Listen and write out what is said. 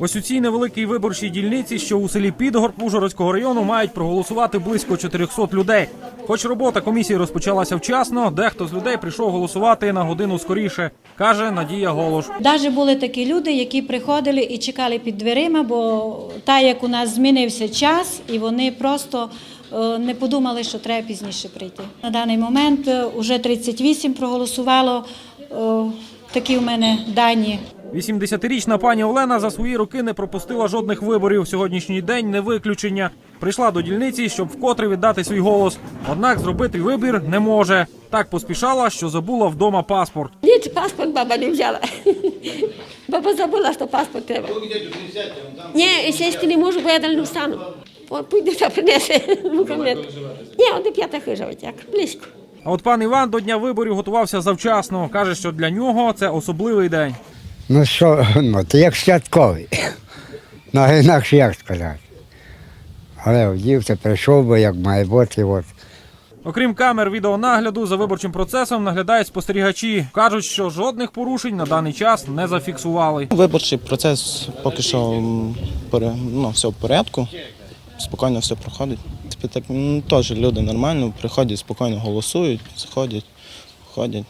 Ось у цій невеликій виборчій дільниці, що у селі Підгорб Ужгородського району, мають проголосувати близько 400 людей. Хоч робота комісії розпочалася вчасно, дехто з людей прийшов голосувати на годину скоріше, каже Надія Голош. Навіть були такі люди, які приходили і чекали під дверима, бо так як у нас змінився час, і вони просто е, не подумали, що треба пізніше прийти. На даний момент вже 38 проголосувало. е, Такі у мене дані. 80-річна пані Олена за свої роки не пропустила жодних виборів. Сьогоднішній день не виключення. Прийшла до дільниці, щоб вкотре віддати свій голос. Однак зробити вибір не може. Так поспішала, що забула вдома паспорт. Ні, паспорт баба не взяла. Баба забула, що паспорт треба. Ні, сісти не можу, бо я далі не встану. Пойде та принесе. Ні, он п'ятих виживуть, як близько. А от пан Іван до дня виборів готувався завчасно. каже, що для нього це особливий день. Ну що, ну, то як святковий. Ну, а інакше як сказати. Але вдівся, прийшов би, як має бути. От. Окрім камер відеонагляду, за виборчим процесом наглядають спостерігачі. кажуть, що жодних порушень на даний час не зафіксували. Виборчий процес поки що пере- ну, все в порядку, спокійно все проходить. Так, м, Теж люди нормально приходять, спокійно голосують, заходять, ходять.